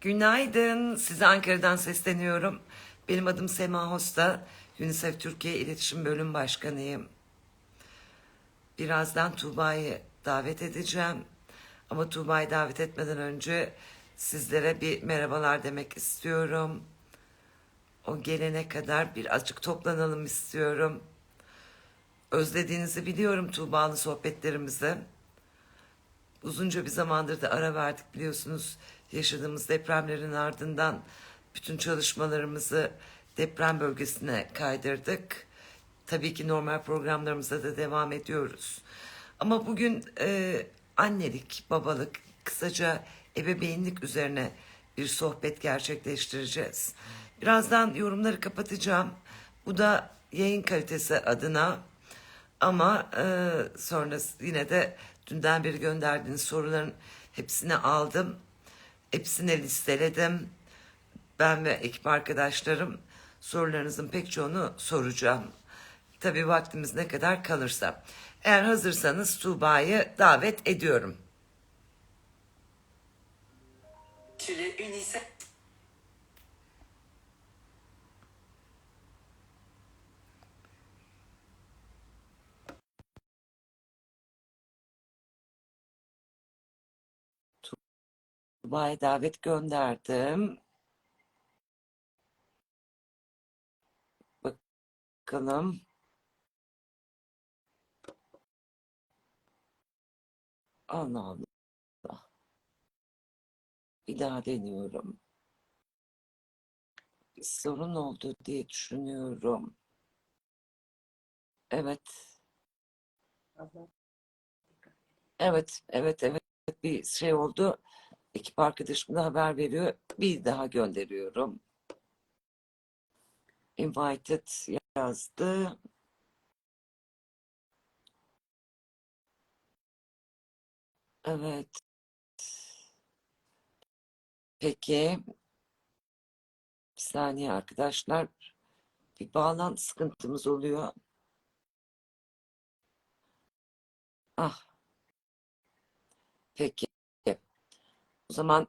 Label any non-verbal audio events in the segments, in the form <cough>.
Günaydın. Size Ankara'dan sesleniyorum. Benim adım Sema Hosta. UNICEF Türkiye İletişim Bölüm Başkanıyım. Birazdan Tuğba'yı davet edeceğim. Ama Tuğba'yı davet etmeden önce sizlere bir merhabalar demek istiyorum. O gelene kadar birazcık toplanalım istiyorum. Özlediğinizi biliyorum Tuğba'lı sohbetlerimizi. Uzunca bir zamandır da ara verdik biliyorsunuz. Yaşadığımız depremlerin ardından bütün çalışmalarımızı deprem bölgesine kaydırdık. Tabii ki normal programlarımıza da devam ediyoruz. Ama bugün e, annelik, babalık, kısaca ebeveynlik üzerine bir sohbet gerçekleştireceğiz. Birazdan yorumları kapatacağım. Bu da yayın kalitesi adına ama e, sonra yine de dünden beri gönderdiğiniz soruların hepsini aldım. Hepsini listeledim. Ben ve ekip arkadaşlarım sorularınızın pek çoğunu soracağım. Tabii vaktimiz ne kadar kalırsa. Eğer hazırsanız Tuğba'yı davet ediyorum. Tu Tuğba'ya davet gönderdim. Bakalım. Allah Allah. Bir daha deniyorum. Bir sorun oldu diye düşünüyorum. Evet. Evet, evet, evet. Bir şey oldu. Ekip arkadaşım da haber veriyor. Bir daha gönderiyorum. Invited yazdı. Evet. Peki. Bir saniye arkadaşlar. Bir bağlantı sıkıntımız oluyor. Ah. Peki. O zaman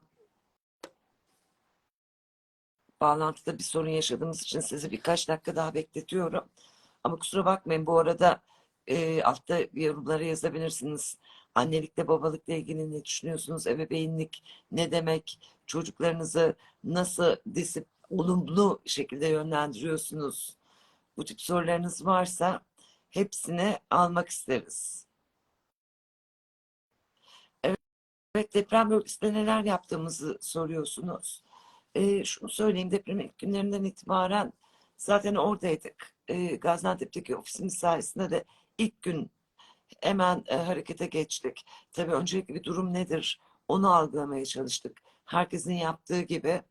bağlantıda bir sorun yaşadığımız için sizi birkaç dakika daha bekletiyorum. Ama kusura bakmayın bu arada e, altta yorumlara yazabilirsiniz. Annelikle babalıkla ilgili ne düşünüyorsunuz? Ebeveynlik ne demek? Çocuklarınızı nasıl disip, olumlu şekilde yönlendiriyorsunuz? Bu tip sorularınız varsa hepsini almak isteriz. Evet, deprem bölgesinde neler yaptığımızı soruyorsunuz. Ee, şunu söyleyeyim, depremin ilk günlerinden itibaren zaten oradaydık. Ee, Gaziantep'teki ofisimiz sayesinde de ilk gün hemen e, harekete geçtik. Tabii öncelikli bir durum nedir? Onu algılamaya çalıştık. Herkesin yaptığı gibi.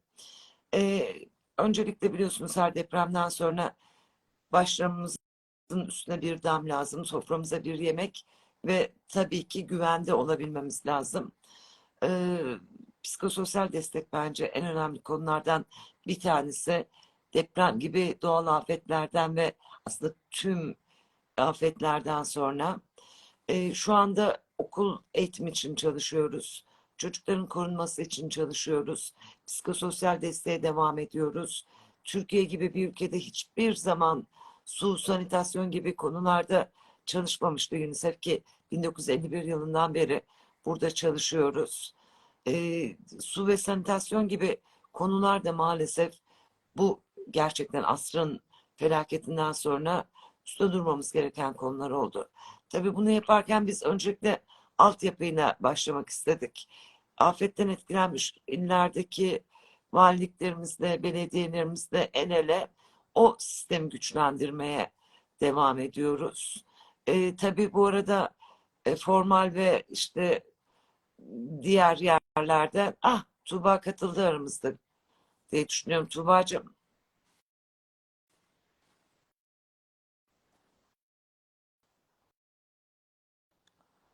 Ee, öncelikle biliyorsunuz her depremden sonra başlarımızın üstüne bir dam lazım, soframıza bir yemek ve tabii ki güvende olabilmemiz lazım. Ee, psikososyal destek bence en önemli konulardan bir tanesi. Deprem gibi doğal afetlerden ve aslında tüm afetlerden sonra e, şu anda okul eğitim için çalışıyoruz. Çocukların korunması için çalışıyoruz. Psikososyal desteğe devam ediyoruz. Türkiye gibi bir ülkede hiçbir zaman su, sanitasyon gibi konularda çalışmamıştı UNICEF ki 1951 yılından beri burada çalışıyoruz. Ee, su ve sanitasyon gibi konular da maalesef bu gerçekten asrın felaketinden sonra üstte durmamız gereken konular oldu. Tabii bunu yaparken biz öncelikle altyapıyla başlamak istedik. Afetten etkilenmiş illerdeki valiliklerimizle, belediyelerimizle el ele o sistemi güçlendirmeye devam ediyoruz. E, tabii bu arada e, formal ve işte diğer yerlerden ah Tuğba katıldı aramızda diye düşünüyorum. Tuğba'cığım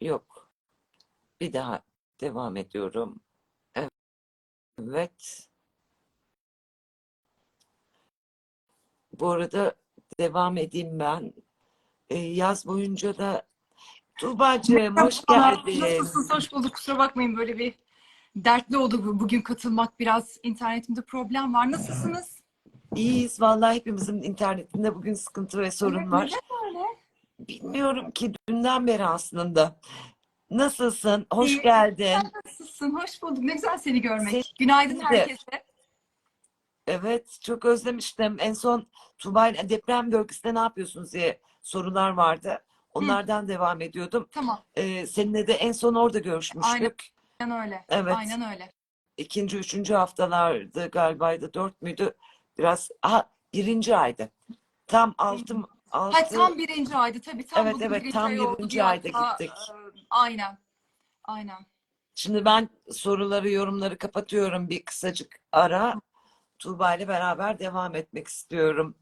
yok. Bir daha devam ediyorum. Evet. Bu arada devam edeyim ben. E, yaz boyunca da Tuğba'cığım hoş geldin. Nasılsınız? Hoş bulduk. Kusura bakmayın böyle bir dertli oldu bu- bugün katılmak. Biraz internetimde problem var. Nasılsınız? İyiyiz. Vallahi hepimizin internetinde bugün sıkıntı ve sorun Evet, var. neden öyle? Bilmiyorum ki dünden beri aslında. Nasılsın? Hoş İyi. geldin. Sen nasılsın? Hoş bulduk. Ne güzel seni görmek. Seni Günaydın de. herkese. Evet, çok özlemiştim. En son Tuğba deprem bölgesinde ne yapıyorsunuz diye sorular vardı. Onlardan devam ediyordum. Tamam. Ee, seninle de en son orada görüşmüştük. Aynen öyle. Evet. Aynen öyle. İkinci, üçüncü haftalardı galibaydı. Dört müydü? Biraz, aha birinci aydı. Tam altı, Ha, altı, tam birinci aydı tabii. Tam Evet, evet, birinci tam birinci Bir ayda gittik. Aynen. Aynen. Şimdi ben soruları, yorumları kapatıyorum. Bir kısacık ara. Tuğba ile beraber devam etmek istiyorum.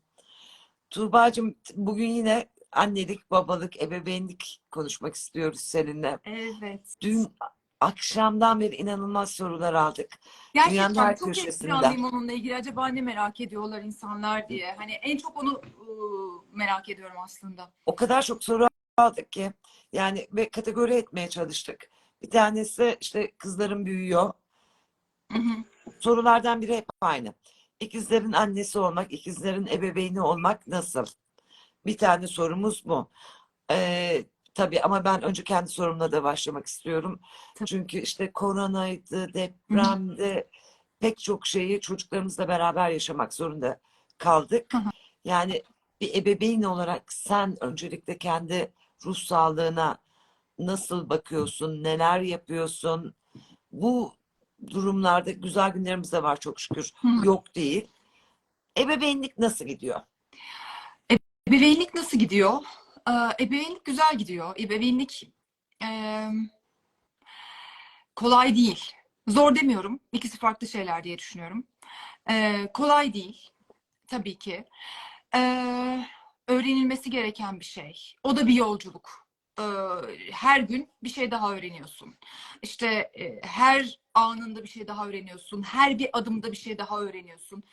Tuğbacığım bugün yine annelik, babalık, ebeveynlik konuşmak istiyoruz seninle. Evet. Dün akşamdan beri inanılmaz sorular aldık. Dünyanın Gerçekten her çok köşesinden. ekstremliyim onunla ilgili. Acaba ne merak ediyorlar insanlar diye. Hani en çok onu ıı, merak ediyorum aslında. O kadar çok soru aldık ki yani ve kategori etmeye çalıştık. Bir tanesi işte kızlarım büyüyor. Hı hı. Sorulardan biri hep aynı. İkizlerin annesi olmak, ikizlerin ebeveyni olmak nasıl? Bir tane sorumuz bu. Ee, tabii ama ben önce kendi sorumla da başlamak istiyorum. Tabii. Çünkü işte koronaydı, depremdi, pek çok şeyi çocuklarımızla beraber yaşamak zorunda kaldık. Hı hı. Yani bir ebeveyn olarak sen öncelikle kendi ruh sağlığına nasıl bakıyorsun, neler yapıyorsun? Bu durumlarda güzel günlerimiz de var çok şükür. Hı hı. Yok değil. Ebeveynlik nasıl gidiyor? Ebeveynlik nasıl gidiyor? Ee, Ebeveynlik güzel gidiyor. Ebeveynlik eee, kolay değil. Zor demiyorum. İkisi farklı şeyler diye düşünüyorum. Ee, kolay değil. Tabii ki. Ee, öğrenilmesi gereken bir şey. O da bir yolculuk. Ee, her gün bir şey daha öğreniyorsun. İşte e, her anında bir şey daha öğreniyorsun. Her bir adımda bir şey daha öğreniyorsun.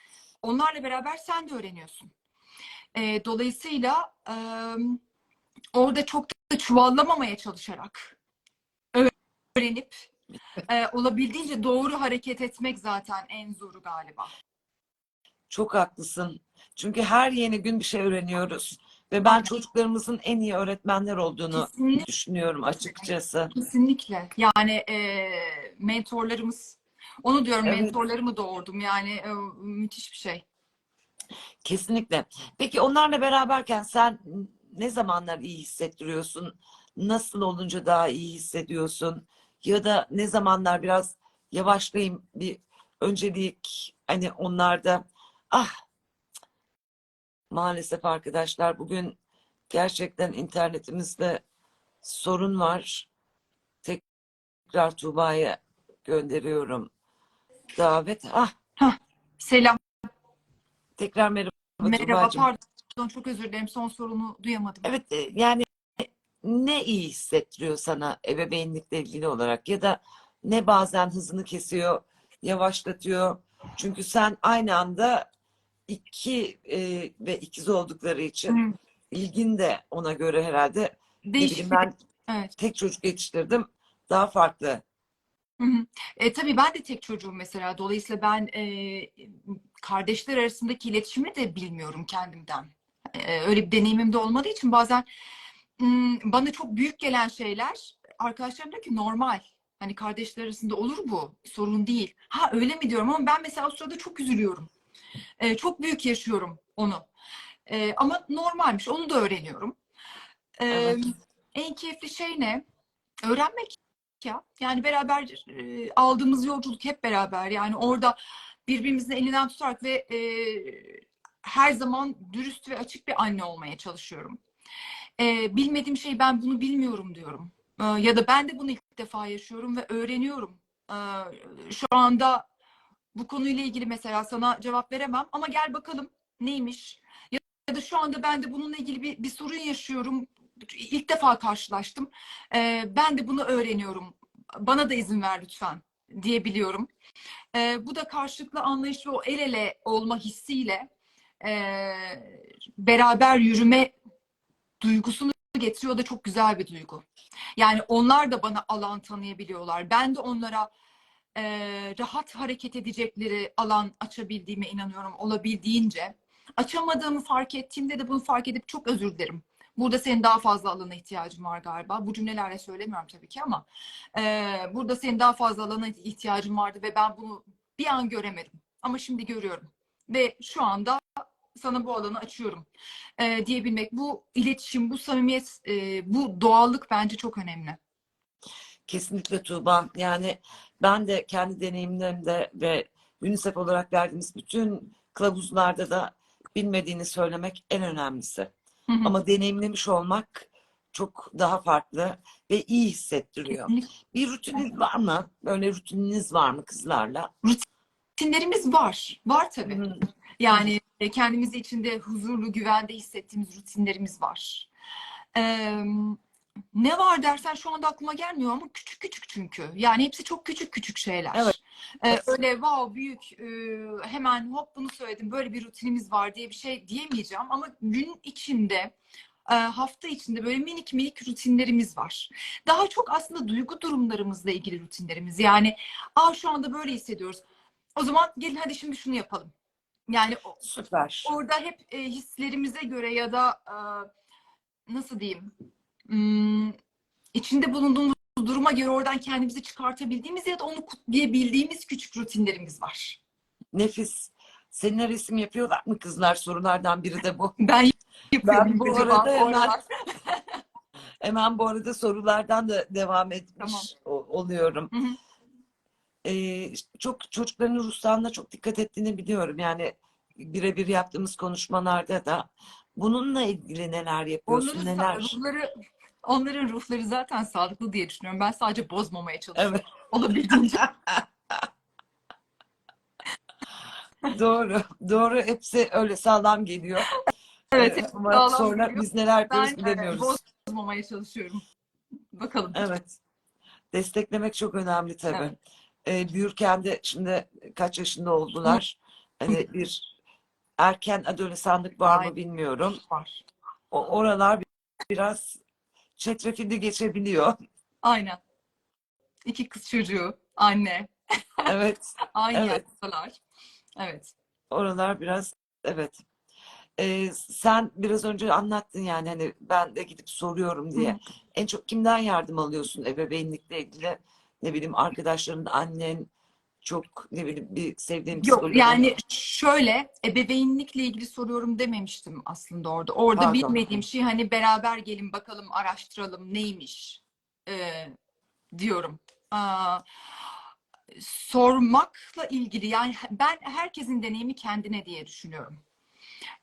Onlarla beraber sen de öğreniyorsun. Ee, dolayısıyla e, orada çok da çuvallamamaya çalışarak öğrenip e, olabildiğince doğru hareket etmek zaten en zoru galiba. Çok haklısın. Çünkü her yeni gün bir şey öğreniyoruz. Ve ben Aynen. çocuklarımızın en iyi öğretmenler olduğunu Kesinlikle. düşünüyorum açıkçası. Kesinlikle. Yani e, mentorlarımız, onu diyorum Evet. mentorlarımı doğurdum. Yani e, müthiş bir şey. Kesinlikle. Peki onlarla beraberken sen ne zamanlar iyi hissettiriyorsun? Nasıl olunca daha iyi hissediyorsun? Ya da ne zamanlar biraz yavaşlayayım bir öncelik hani onlarda ah maalesef arkadaşlar bugün gerçekten internetimizde sorun var. Tekrar Tuğba'ya gönderiyorum davet. Ah Selam. Tekrar merhaba Merhaba. Tuğba'cığım. Pardon çok özür dilerim. Son sorunu duyamadım. Evet e, yani ne iyi hissettiriyor sana ebeveynlikle ilgili olarak ya da ne bazen hızını kesiyor, yavaşlatıyor. Çünkü sen aynı anda iki e, ve ikiz oldukları için Hı. ilgin de ona göre herhalde ne bileyim ben Evet. tek çocuk yetiştirdim daha farklı. Hı hı. E, tabii ben de tek çocuğum mesela. Dolayısıyla ben e, kardeşler arasındaki iletişimi de bilmiyorum kendimden. E, öyle bir deneyimim de olmadığı için bazen m, bana çok büyük gelen şeyler arkadaşlarım diyor ki normal. Hani kardeşler arasında olur bu. Sorun değil. Ha öyle mi diyorum ama ben mesela o sırada çok üzülüyorum. E, çok büyük yaşıyorum onu. E, ama normalmiş. Onu da öğreniyorum. Evet. en keyifli şey ne? Öğrenmek ya. Yani beraber e, aldığımız yolculuk hep beraber. Yani orada birbirimizin elinden tutarak ve e, her zaman dürüst ve açık bir anne olmaya çalışıyorum. E, bilmediğim şeyi ben bunu bilmiyorum diyorum. E, ya da ben de bunu ilk defa yaşıyorum ve öğreniyorum. E, şu anda bu konuyla ilgili mesela sana cevap veremem ama gel bakalım neymiş? Ya da şu anda ben de bununla ilgili bir, bir sorun yaşıyorum. İlk defa karşılaştım. E, ben de bunu öğreniyorum. Bana da izin ver lütfen diyebiliyorum. E, bu da karşılıklı anlayış ve o el ele olma hissiyle e, beraber yürüme duygusunu getiriyor da çok güzel bir duygu. Yani onlar da bana alan tanıyabiliyorlar. Ben de onlara e, rahat hareket edecekleri alan açabildiğime inanıyorum olabildiğince. Açamadığımı fark ettiğimde de bunu fark edip çok özür dilerim. Burada senin daha fazla alana ihtiyacın var galiba. Bu cümlelerle söylemiyorum tabii ki ama e, burada senin daha fazla alana ihtiyacın vardı ve ben bunu bir an göremedim. Ama şimdi görüyorum. Ve şu anda sana bu alanı açıyorum e, diyebilmek. Bu iletişim, bu samimiyet, e, bu doğallık bence çok önemli. Kesinlikle Tuğba. Yani ben de kendi deneyimlerimde ve UNICEF olarak verdiğimiz bütün kılavuzlarda da bilmediğini söylemek en önemlisi. Hı hı. Ama deneyimlemiş olmak çok daha farklı ve iyi hissettiriyor. Kesinlikle. Bir rutininiz var mı? Böyle rutininiz var mı kızlarla? Rutinlerimiz var. Var tabii. Hı. Yani e, kendimizi içinde huzurlu, güvende hissettiğimiz rutinlerimiz var. Ee, ne var dersen şu anda aklıma gelmiyor ama küçük küçük çünkü. Yani hepsi çok küçük küçük şeyler. Evet. Ee, öyle wow büyük e, hemen hop bunu söyledim böyle bir rutinimiz var diye bir şey diyemeyeceğim ama gün içinde e, hafta içinde böyle minik minik rutinlerimiz var. Daha çok aslında duygu durumlarımızla ilgili rutinlerimiz. Yani aa şu anda böyle hissediyoruz. O zaman gelin hadi şimdi şunu yapalım. Yani Süper. orada hep e, hislerimize göre ya da e, nasıl diyeyim hmm, içinde bulunduğumuz duruma göre oradan kendimizi çıkartabildiğimiz ya da onu kutlayabildiğimiz küçük rutinlerimiz var. Nefis. Seninle resim yapıyorlar mı kızlar? Sorulardan biri de bu. <laughs> Ben yapıyorum Ben bu arada hemen-. <laughs> Hemen bu arada sorulardan da devam etmiş Tamam. oluyorum. Hı hı. Ee, çok çocukların ruhsağlığına çok dikkat ettiğini biliyorum. Yani birebir yaptığımız konuşmalarda da bununla ilgili neler yapıyorsun, Onların, neler? ruhları, onların ruhları zaten sağlıklı diye düşünüyorum. Ben sadece bozmamaya çalışıyorum. Evet, <laughs> Olabildiğince. <laughs> doğru, doğru. Hepsi öyle sağlam geliyor. Evet, Ee, ama sağlam sonra geliyor. biz neler e, bilemiyoruz. bozmamaya çalışıyorum. Bakalım. Evet. Desteklemek çok önemli tabii. Ee, büyürken de şimdi kaç yaşında oldular? Hani bir erken adolesanlık var mı Aynen. bilmiyorum. Var. O oralar biraz çetrefilli geçebiliyor. Aynen. İki kız çocuğu, anne, Evet, <laughs> aynı Evet. yaştalar. Evet. oralar biraz evet. Ee, sen biraz önce anlattın yani hani ben de gidip soruyorum diye. Hı. En çok kimden yardım alıyorsun ebeveynlikle ilgili? Ne bileyim arkadaşların, annen, çok ne bileyim bir sevdiğin Yok psikologun. yani şöyle ebeveynlikle ilgili soruyorum dememiştim aslında orada. Orada Pardon. bilmediğim şey hani beraber gelin bakalım araştıralım neymiş ee, diyorum. Aa, sormakla ilgili yani ben herkesin deneyimi kendine diye düşünüyorum.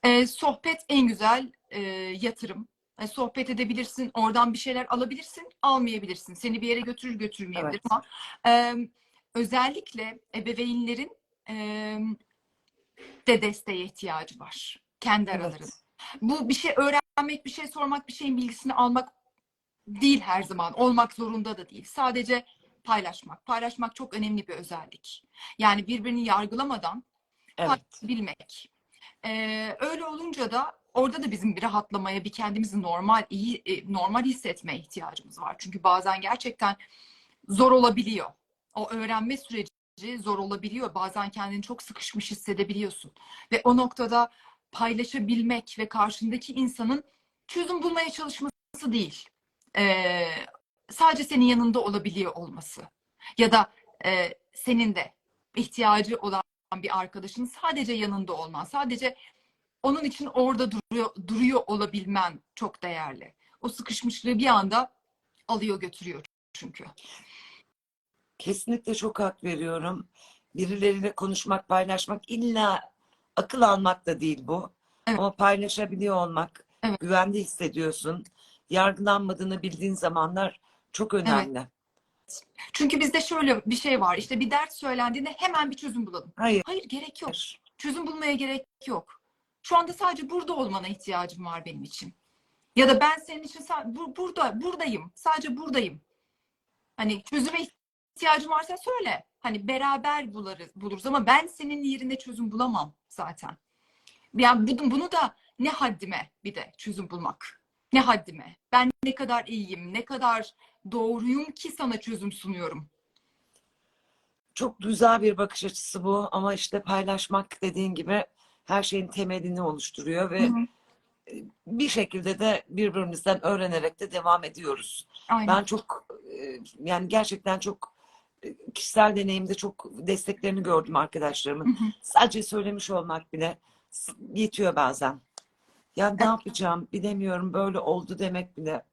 Ee, sohbet en güzel e, yatırım. E, sohbet edebilirsin, oradan bir şeyler alabilirsin, almayabilirsin. Seni bir yere götürür götürmeyebilir Evet. ama e, özellikle ebeveynlerin e, de desteğe ihtiyacı var. Kendi Evet. aralarında. Bu bir şey öğrenmek, bir şey sormak, bir şeyin bilgisini almak değil her zaman. Olmak zorunda da değil. Sadece paylaşmak. Paylaşmak çok önemli bir özellik. Yani birbirini yargılamadan Evet. bilmek. Ee, öyle olunca da orada da bizim bir rahatlamaya, bir kendimizi normal iyi e, normal hissetmeye ihtiyacımız var. Çünkü bazen gerçekten zor olabiliyor. O öğrenme süreci zor olabiliyor. Bazen kendini çok sıkışmış hissedebiliyorsun. Ve o noktada paylaşabilmek ve karşındaki insanın çözüm bulmaya çalışması değil. Ee, sadece senin yanında olabiliyor olması. Ya da e, senin de ihtiyacı olan bir arkadaşın sadece yanında olman, sadece onun için orada duruyor, duruyor olabilmen çok değerli. O sıkışmışlığı bir anda alıyor götürüyor çünkü. Kesinlikle çok hak veriyorum. Birileriyle konuşmak, paylaşmak illa akıl almak da değil bu. Evet. Ama paylaşabiliyor olmak, Evet. güvende hissediyorsun. Yargılanmadığını bildiğin zamanlar çok önemli. Çünkü bizde şöyle bir şey var. İşte bir dert söylendiğinde hemen bir çözüm bulalım. Hayır. Hayır gerek yok. Çözüm bulmaya gerek yok. Şu anda sadece burada olmana ihtiyacım var benim için. Ya da ben senin için burada buradayım. Sadece buradayım. Hani çözüme ihtiyacın varsa söyle. Hani beraber bularız, buluruz ama ben senin yerine çözüm bulamam zaten. Yani bunu, bunu da ne haddime bir de çözüm bulmak. Ne haddime. Ben ne kadar iyiyim, ne kadar doğruyum ki sana çözüm sunuyorum. çok güzel bir bakış açısı bu ama işte paylaşmak dediğin gibi her şeyin temelini oluşturuyor ve Hı hı. bir şekilde de birbirimizden öğrenerek de devam ediyoruz. Aynen. Ben çok e, yani gerçekten çok e, kişisel deneyimde çok desteklerini gördüm arkadaşlarımın. Hı hı. Sadece söylemiş olmak bile yetiyor bazen. Ya ne yapacağım bilemiyorum böyle oldu demek bile.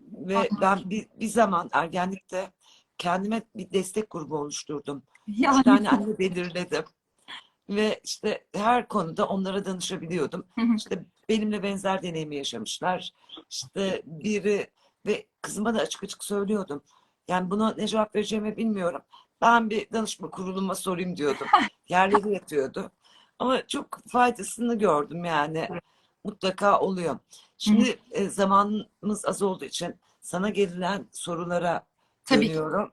Ve Anladım. ben bir, bir zaman ergenlikte kendime bir destek grubu oluşturdum. Yani tane anne belirledim. Ve işte her konuda onlara danışabiliyordum. Hı hı. İşte benimle benzer deneyimi yaşamışlar. İşte biri ve kızıma da açık açık söylüyordum. Yani buna ne cevap vereceğimi bilmiyorum. Ben bir danışma kuruluma sorayım diyordum. <laughs> Yerleri yatıyordu. Ama çok faydasını gördüm yani. Mutlaka oluyor. Şimdi e, zamanımız az olduğu için sana gelen sorulara Tabii ki. dönüyorum.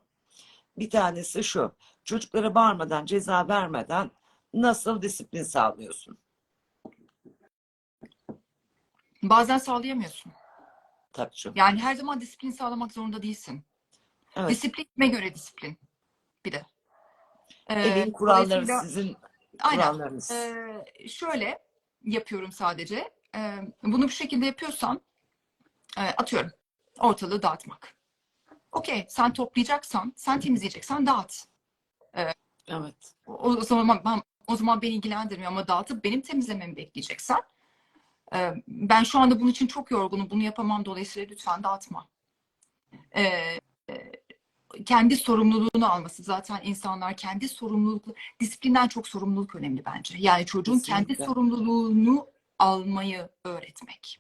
Bir tanesi şu. Çocuklara bağırmadan, ceza vermeden nasıl disiplin sağlıyorsun? bazen sağlayamıyorsun. Tabii canım. Yani her zaman disiplin sağlamak zorunda değilsin. Evet. Disipline göre disiplin. Bir de. Ee, Evin kuralları sizin Aynen. kurallarınız. Ee, şöyle yapıyorum sadece. Ee, bunu bu şekilde yapıyorsan e, atıyorum ortalığı dağıtmak. Okey sen toplayacaksan, sen temizleyeceksen dağıt. Evet. O, o zaman ben o zaman beni ilgilendirmiyor ama dağıtıp benim temizlememi bekleyeceksen e, ben şu anda bunun için çok yorgunum. Bunu yapamam dolayısıyla lütfen dağıtma. E, e, kendi sorumluluğunu alması zaten insanlar kendi sorumluluk disiplinden çok sorumluluk önemli bence. Yani çocuğun kendi Kesinlikle. sorumluluğunu almayı öğretmek.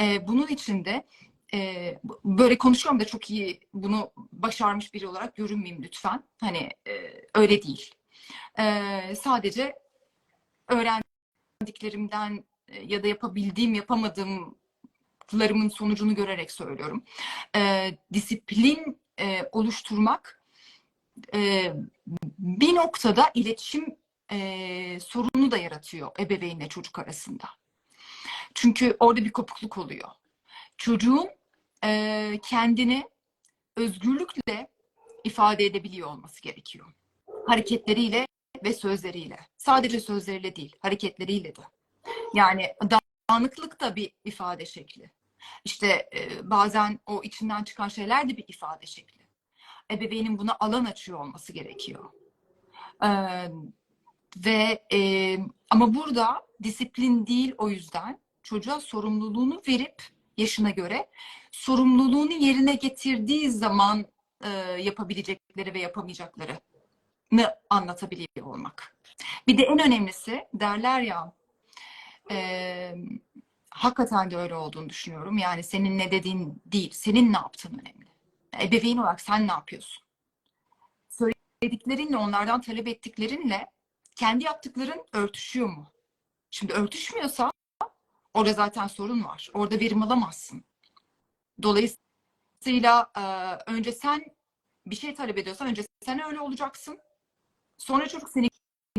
E, bunun için de e, böyle konuşuyorum da çok iyi bunu başarmış biri olarak görünmeyeyim lütfen. Hani e, öyle değil. E, sadece öğrendiklerimden e, ya da yapabildiğim, yapamadığımlarımın sonucunu görerek söylüyorum. E, disiplin e, oluşturmak e, bir noktada iletişim e, sorunu da yaratıyor ebeveynle çocuk arasında. Çünkü orada bir kopukluk oluyor. Çocuğun e, kendini özgürlükle ifade edebiliyor olması gerekiyor. Hareketleriyle ve sözleriyle. Sadece sözleriyle değil, hareketleriyle de. Yani dağınıklık da bir ifade şekli. İşte e, bazen o içinden çıkan şeyler de bir ifade şekli. Ebeveynin buna alan açıyor olması gerekiyor. Ve ama burada disiplin değil o yüzden çocuğa sorumluluğunu verip yaşına göre sorumluluğunu yerine getirdiği zaman e, yapabilecekleri ve yapamayacaklarını anlatabiliyor olmak. Bir de en önemlisi derler ya hakikaten de öyle olduğunu düşünüyorum. Yani senin ne dediğin değil, senin ne yaptığın önemli. Ebeveyn olarak sen ne yapıyorsun? Söylediklerinle, onlardan talep ettiklerinle kendi yaptıkların örtüşüyor mu? Şimdi örtüşmüyorsa orada zaten sorun var. Orada verim alamazsın. Dolayısıyla önce sen bir şey talep ediyorsan önce sen öyle olacaksın. Sonra çocuk seni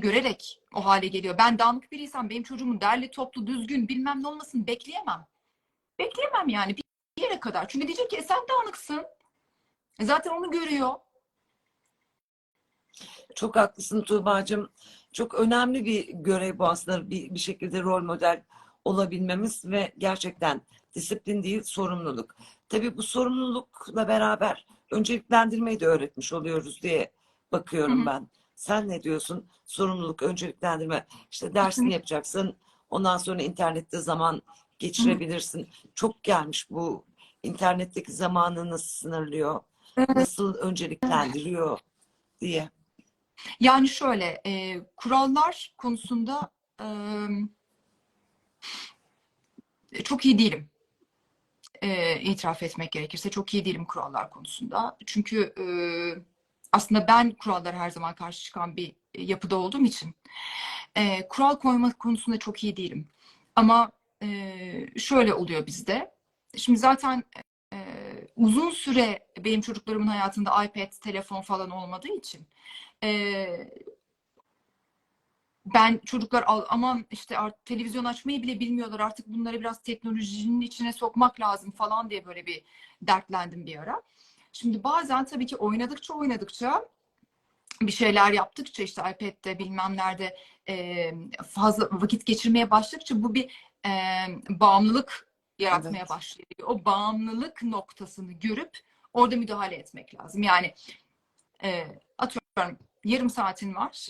görerek o hale geliyor. Ben dağınık biriysem benim çocuğumun derli toplu düzgün bilmem ne olmasını bekleyemem. Bekleyemem yani bir yere kadar. Çünkü diyecek ki "E, sen dağınıksın. E, Zaten onu görüyor. Çok haklısın Tuğba'cığım. Çok önemli bir görev bu aslında bir, bir şekilde rol model olabilmemiz ve gerçekten disiplin değil sorumluluk. Tabii bu sorumlulukla beraber önceliklendirmeyi de öğretmiş oluyoruz diye bakıyorum Hı hı. ben. Sen ne diyorsun? Sorumluluk, önceliklendirme. İşte dersini yapacaksın. Ondan sonra internette zaman geçirebilirsin. Çok gelmiş bu internetteki zamanı nasıl sınırlıyor, nasıl önceliklendiriyor diye. Yani şöyle e, kurallar konusunda e, çok iyi değilim. E, itiraf etmek gerekirse çok iyi değilim kurallar konusunda. Çünkü e, aslında ben kurallara her zaman karşı çıkan bir yapıda olduğum için e, kural koyma konusunda çok iyi değilim. Ama e, şöyle oluyor bizde. Şimdi zaten e, uzun süre benim çocuklarımın hayatında iPad, telefon falan olmadığı için e, ben çocuklar al, aman işte artık televizyon açmayı bile bilmiyorlar artık bunları biraz teknolojinin içine sokmak lazım falan diye böyle bir dertlendim bir ara. Şimdi bazen tabii ki oynadıkça oynadıkça bir şeyler yaptıkça işte iPad'de bilmem nerede e, fazla vakit geçirmeye başladıkça bu bir e, bağımlılık yaratmaya Evet. başlıyor. O bağımlılık noktasını görüp orada müdahale etmek lazım. Yani e, atıyorum yarım saatin var.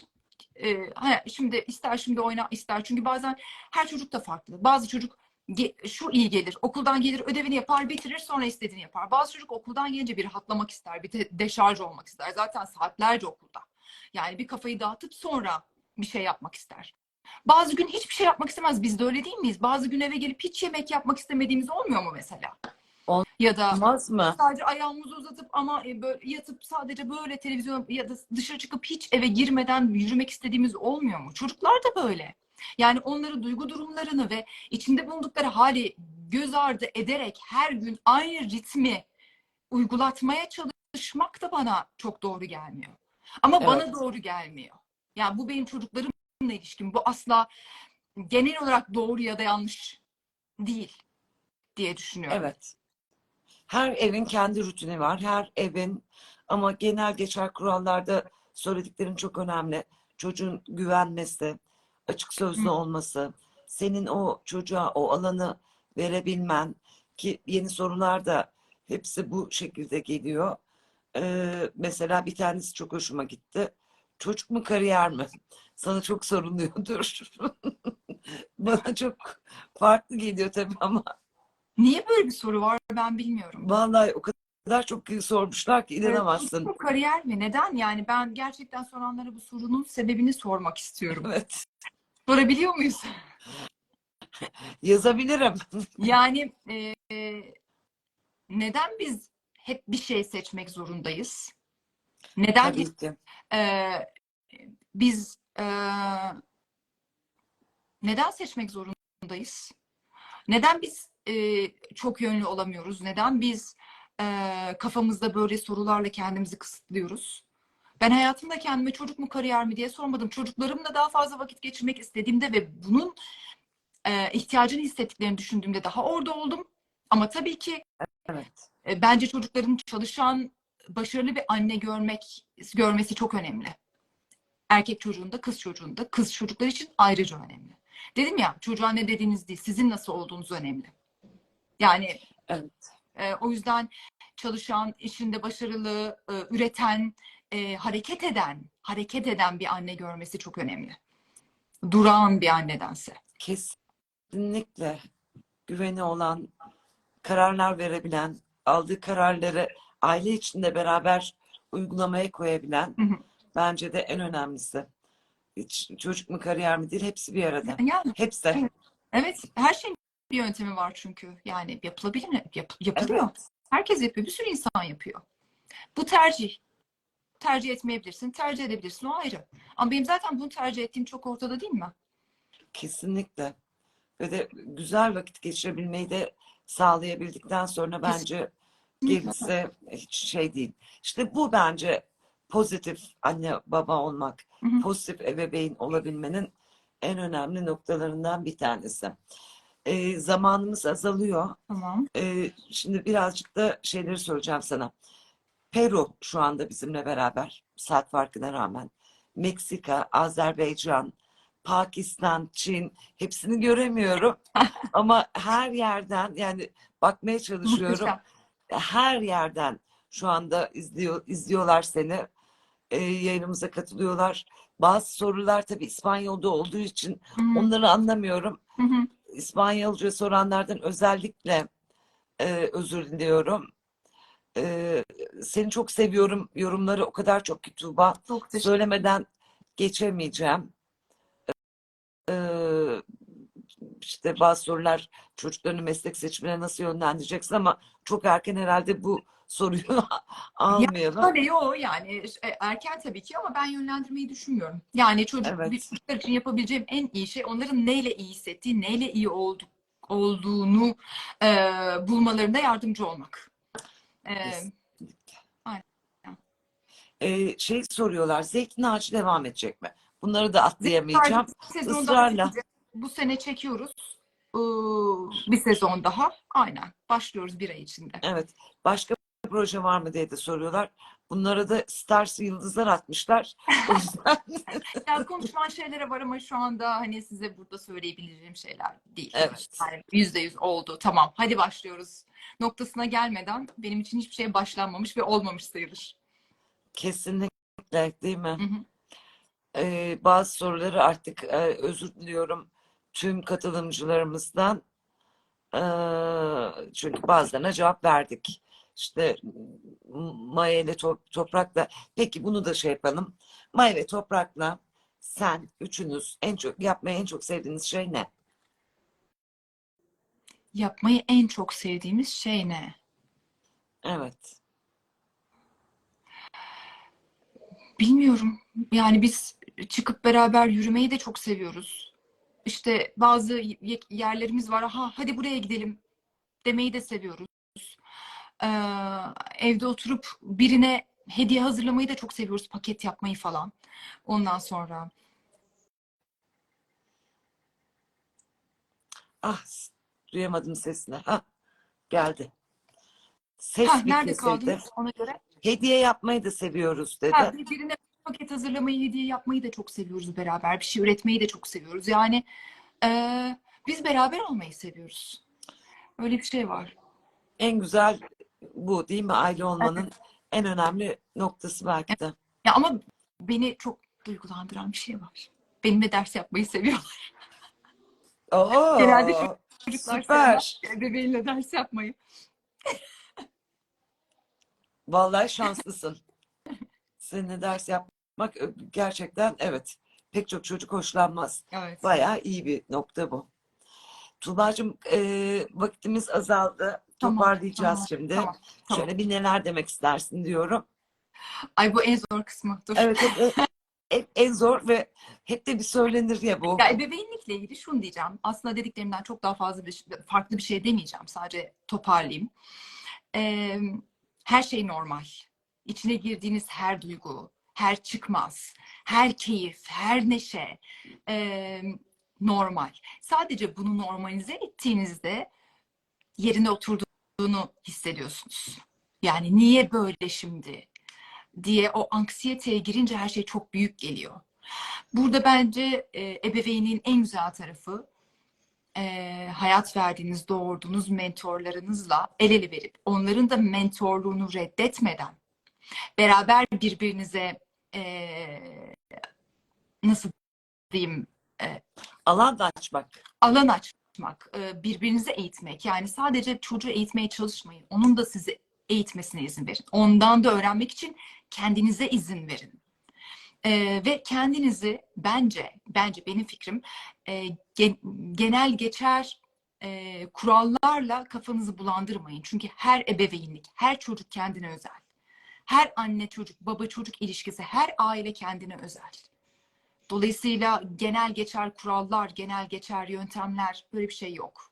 E, hani şimdi ister şimdi oyna ister çünkü bazen her çocuk da farklı. Bazı çocuk şu iyi gelir. Okuldan gelir, ödevini yapar, bitirir, sonra istediğini yapar. Bazı çocuk okuldan gelince bir rahatlamak ister, bir de deşarj olmak ister. Zaten saatlerce okulda. Yani bir kafayı dağıtıp sonra bir şey yapmak ister. Bazı gün hiçbir şey yapmak istemez. Biz de öyle değil miyiz? Bazı gün eve gelip hiç yemek yapmak istemediğimiz olmuyor mu mesela? Ol- Ya da Olmaz mı? sadece ayağımızı uzatıp ama e, böyle yatıp sadece böyle televizyon ya da dışarı çıkıp hiç eve girmeden yürümek istediğimiz olmuyor mu? Çocuklar da böyle. Yani onları duygu durumlarını ve içinde bulundukları hali göz ardı ederek her gün aynı ritmi uygulatmaya çalışmak da bana çok doğru gelmiyor. Ama bana Evet. doğru gelmiyor. Yani bu benim çocuklarımla ilişkim. Bu asla genel olarak doğru ya da yanlış değil diye düşünüyorum. Evet. Her evin kendi rutini var. Her evin ama genel geçer kurallarda söylediklerin çok önemli. Çocuğun güvenmesi, açık sözlü Hı. olması, senin o çocuğa o alanı verebilmen ki yeni sorular da hepsi bu şekilde geliyor. Ee, mesela bir tanesi çok hoşuma gitti. Çocuk mu kariyer mi? <laughs> Sana çok soruluyordur. <laughs> Bana çok farklı geliyor tabii ama Niye böyle bir soru var ben bilmiyorum. Vallahi o kadar çok sormuşlar ki Evet, inanamazsın. bu kariyer mi? Neden? Yani ben gerçekten soranlara bu sorunun sebebini sormak istiyorum. Evet. Sorabiliyor muyuz? <laughs> Yazabilirim. Yani e, neden biz hep bir şey seçmek zorundayız? Neden Tabii ki. e, biz e, neden seçmek zorundayız? Neden biz e, çok yönlü olamıyoruz? Neden biz e, kafamızda böyle sorularla kendimizi kısıtlıyoruz? Ben hayatımda kendime çocuk mu kariyer mi diye sormadım. Çocuklarımla daha fazla vakit geçirmek istediğimde ve bunun e, ihtiyacını hissettiklerini düşündüğümde daha orada oldum. Ama tabii ki Evet. e, bence çocukların çalışan, başarılı bir anne görmek görmesi çok önemli. Erkek çocuğunda, kız çocuğunda, kız çocuklar için ayrıca önemli. Dedim ya, çocuğa ne dediğiniz değil, sizin nasıl olduğunuz önemli. Yani Evet. e, o yüzden çalışan, işinde başarılı, e, üreten, e, hareket eden, hareket eden bir anne görmesi çok önemli. Durağan bir annedense. Kesinlikle güveni olan, kararlar verebilen, aldığı kararları aile içinde beraber uygulamaya koyabilen Hı hı. bence de en önemlisi. Hiç çocuk mu kariyer mi değil hepsi bir arada. Yani Hepsi. Evet. Her şeyin bir yöntemi var çünkü. Yani yapılabilir, yap- yapılıyor. Evet. Herkes yapıyor, bir sürü insan yapıyor. Bu tercih. Tercih etmeyebilirsin, tercih edebilirsin, o ayrı. Ama benim zaten bunu tercih ettiğim çok ortada değil mi? Kesinlikle. Ve de güzel vakit geçirebilmeyi de sağlayabildikten sonra bence gerisi hiç şey değil. İşte bu bence pozitif anne baba olmak, Hı hı. pozitif ebeveyn olabilmenin en önemli noktalarından bir tanesi. Ee, zamanımız azalıyor. Tamam. Ee, şimdi birazcık da şeyleri soracağım sana. Peru şu anda bizimle beraber saat farkına rağmen. Meksika, Azerbaycan, Pakistan, Çin hepsini göremiyorum. <laughs> Ama her yerden yani bakmaya çalışıyorum. Her yerden şu anda izliyor izliyorlar seni. Ee, yayınımıza katılıyorlar. Bazı sorular tabii İspanyol'da olduğu için hı, onları anlamıyorum. hı hı. İspanyolca soranlardan özellikle e, özür diliyorum. E, seni çok seviyorum. Yorumları o kadar çok ki Tuğba. Çok Söylemeden geçemeyeceğim. E, işte bazı sorular çocuklarını meslek seçimine nasıl yönlendireceksin ama çok erken herhalde bu soruyu <laughs> almayalım. Öyle yo yani e, erken tabii ki ama ben yönlendirmeyi düşünmüyorum. Yani çocuk Evet. çocuklar için yapabileceğim en iyi şey onların neyle iyi hissettiği, neyle iyi oldu, olduğunu e, bulmalarında yardımcı olmak. E, E, şey soruyorlar, zeytin ağacı devam edecek mi? Bunları da atlayamayacağım. Artık Bu sene çekiyoruz. Ee, Bir sezon daha. Aynen. Başlıyoruz bir ay içinde. Evet. Başka proje var mı diye de soruyorlar. Bunlara da stars yıldızlar atmışlar. <laughs> <laughs> Ya konuşulan şeylere var ama şu anda hani size burada söyleyebileceğim şeyler değil. Evet. Yani yüzde yüz oldu. Tamam hadi başlıyoruz. Noktasına gelmeden benim için hiçbir şey başlanmamış ve olmamış sayılır. kesinlikle değil mi? Hı hı. Ee, bazı soruları artık e, özür diliyorum tüm katılımcılarımızdan. Çünkü bazılarına cevap verdik. İşte Maya ile To- Toprak'la. Peki bunu da şey yapalım. Maya ve Toprak'la sen üçünüz en çok yapmayı en çok sevdiğiniz şey ne? Yapmayı en çok sevdiğimiz şey ne? Evet. Bilmiyorum. Yani biz çıkıp beraber yürümeyi de çok seviyoruz. İşte bazı ye- yerlerimiz var. Ha, hadi buraya gidelim demeyi de seviyoruz. Ee, evde oturup birine hediye hazırlamayı da çok seviyoruz. Paket yapmayı falan. Ondan sonra. Ah duyamadım sesini. Ha geldi. Ses Ha, nerede kaldınız ona göre? Hediye yapmayı da seviyoruz dedi. Ha, birine paket hazırlamayı, hediye yapmayı da çok seviyoruz beraber. Bir şey üretmeyi de çok seviyoruz. Yani e, biz beraber olmayı seviyoruz. Öyle bir şey var. En güzel bu değil mi? Aile olmanın en önemli noktası belki de. Ya ama beni çok duygulandıran bir şey var. Benimle ders yapmayı seviyorlar. Oo, Genelde Çocuklar süper. bebeğinle ders yapmayı. Vallahi şanslısın. Seninle ders yapmak gerçekten evet. Pek çok çocuk hoşlanmaz. Evet. Bayağı iyi bir nokta bu. Tuğba'cığım e, vaktimiz azaldı. Tamam, Toparlayacağız tamam, şimdi. tamam, tamam. Şöyle bir neler demek istersin diyorum. Ay bu en zor kısmı. Dur. Evet, hep- hep- hep en zor ve hep de bir söylenir ya bu. Ya ebeveynlikle ilgili şunu diyeceğim. Aslında dediklerimden çok daha fazla bir farklı bir şey demeyeceğim. Sadece toparlayayım. Ee, her şey normal. İçine girdiğiniz her duygu, her çıkmaz, her keyif, her neşe ee, normal. Sadece bunu normalize ettiğinizde yerine oturduğunu hissediyorsunuz. Yani niye böyle şimdi diye o anksiyeteye girince her şey çok büyük geliyor. Burada bence e, ebeveynin en güzel tarafı e, hayat verdiğiniz, doğurduğunuz mentorlarınızla el ele verip onların da mentorluğunu reddetmeden beraber birbirinize e, nasıl diyeyim Alan da açmak. alan açmak, e, birbirinizi eğitmek. Yani sadece çocuğu eğitmeye çalışmayın. Onun da sizi eğitmesine izin verin. Ondan da öğrenmek için kendinize izin verin. E, ve kendinizi bence, bence benim fikrim e, gen- genel geçer e, kurallarla kafanızı bulandırmayın. Çünkü her ebeveynlik, her çocuk kendine özel. Her anne çocuk, baba çocuk ilişkisi, her aile kendine özel. Dolayısıyla genel geçer kurallar, genel geçer yöntemler böyle bir şey yok.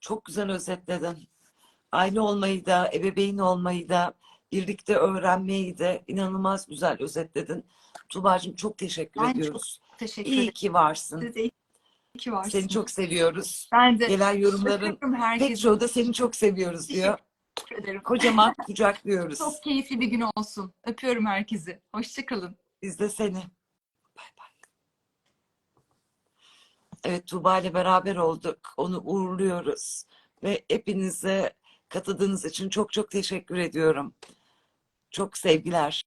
Çok güzel özetledin. Aile olmayı da, ebeveyn olmayı da, birlikte öğrenmeyi de inanılmaz güzel özetledin. Tuğba'cığım çok teşekkür Ben çok ediyoruz. Teşekkür İyi ki varsın. Siz de iyi ki varsınız. Seni çok seviyoruz. ben de Gelen yorumların pek çoğu da seni çok seviyoruz diyor. Teşekkür ederim. Kocaman kucaklıyoruz. Çok keyifli bir gün olsun. Öpüyorum herkesi. Hoşçakalın. Biz de seni. Bay bay. Evet Tuğba ile beraber olduk. Onu uğurluyoruz. Ve hepinize katıldığınız için çok çok teşekkür ediyorum. Çok sevgiler.